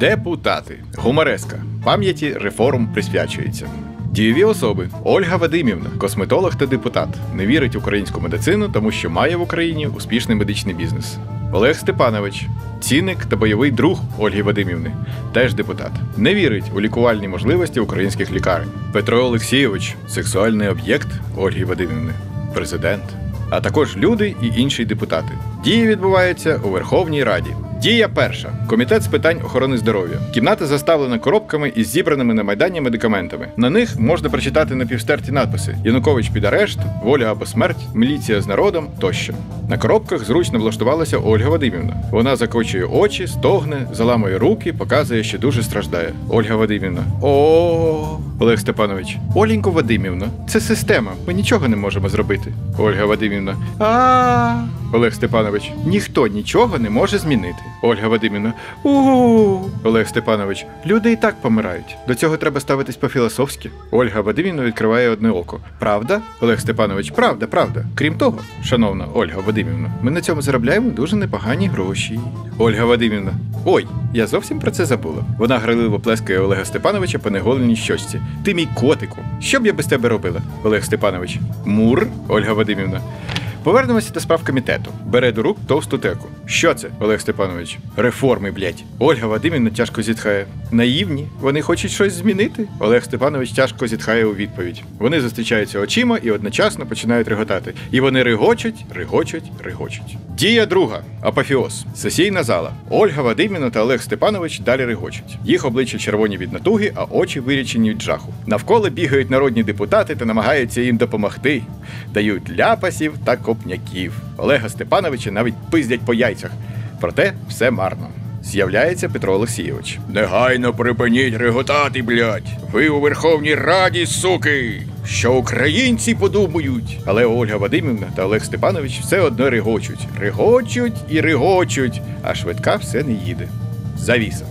Депутати. Гумореска. Пам'яті реформ присвячується. Дієві особи Ольга Вадимівна, косметолог та депутат, не вірить в українську медицину, тому що має в Україні успішний медичний бізнес. Олег Степанович, цінник та бойовий друг Ольги Вадимівни, теж депутат, не вірить у лікувальні можливості українських лікарень. Петро Олексійович, сексуальний об'єкт Ольги Вадимівни, президент, а також люди і інші депутати. Дії відбуваються у Верховній Раді. Дія перша. Комітет з питань охорони здоров'я. Кімната заставлена коробками із зібраними на майдані медикаментами. На них можна прочитати на півстерті надписи: Янукович під арешт, воля або смерть, міліція з народом тощо. На коробках зручно влаштувалася Ольга Вадимівна. Вона закочує очі, стогне, заламує руки, показує, що дуже страждає. Ольга Вадимівна. О, Олег Степанович. Оленько Вадимівна, це система. Ми нічого не можемо зробити. Ольга Вадимівна. А. Олег Степанович. Ніхто нічого не може змінити. Ольга Вадимівна. У. Олег Степанович. Люди і так помирають. До цього треба ставитись по-філософськи. Ольга Вадимівна відкриває одне око. Правда? Олег Степанович, правда, правда. Крім того, шановна Ольга Вадимівна, ми на цьому заробляємо дуже непогані гроші. Ольга Вадимівна. Ой, я зовсім про це забула. Вона граливо плескає Олега Степановича по неголеній щочці. Ти мій котику. Що б я без тебе робила? Олег Степанович. Мур, Ольга Вадимівна. Повернемося до справ комітету. Бере до рук товсту теку. Що це, Олег Степанович? Реформи, блять. Ольга Вадимівна тяжко зітхає. Наївні. Вони хочуть щось змінити. Олег Степанович тяжко зітхає у відповідь. Вони зустрічаються очима і одночасно починають реготати. І вони регочуть, регочуть, регочуть. Дія друга. Апофіоз. Сесійна зала. Ольга Вадимівна та Олег Степанович далі регочуть. Їх обличчя червоні від натуги, а очі вирічені від жаху. Навколо бігають народні депутати та намагаються їм допомогти. Дають ляпасів та копняків. Олега Степановича навіть пиздять по яйцях. Проте все марно. З'являється Петро Олексійович. Негайно припиніть реготати, блядь! Ви у Верховній Раді, суки! Що українці подумають? Але Ольга Вадимівна та Олег Степанович все одно регочуть. Регочуть і регочуть, а швидка все не їде. Завіса.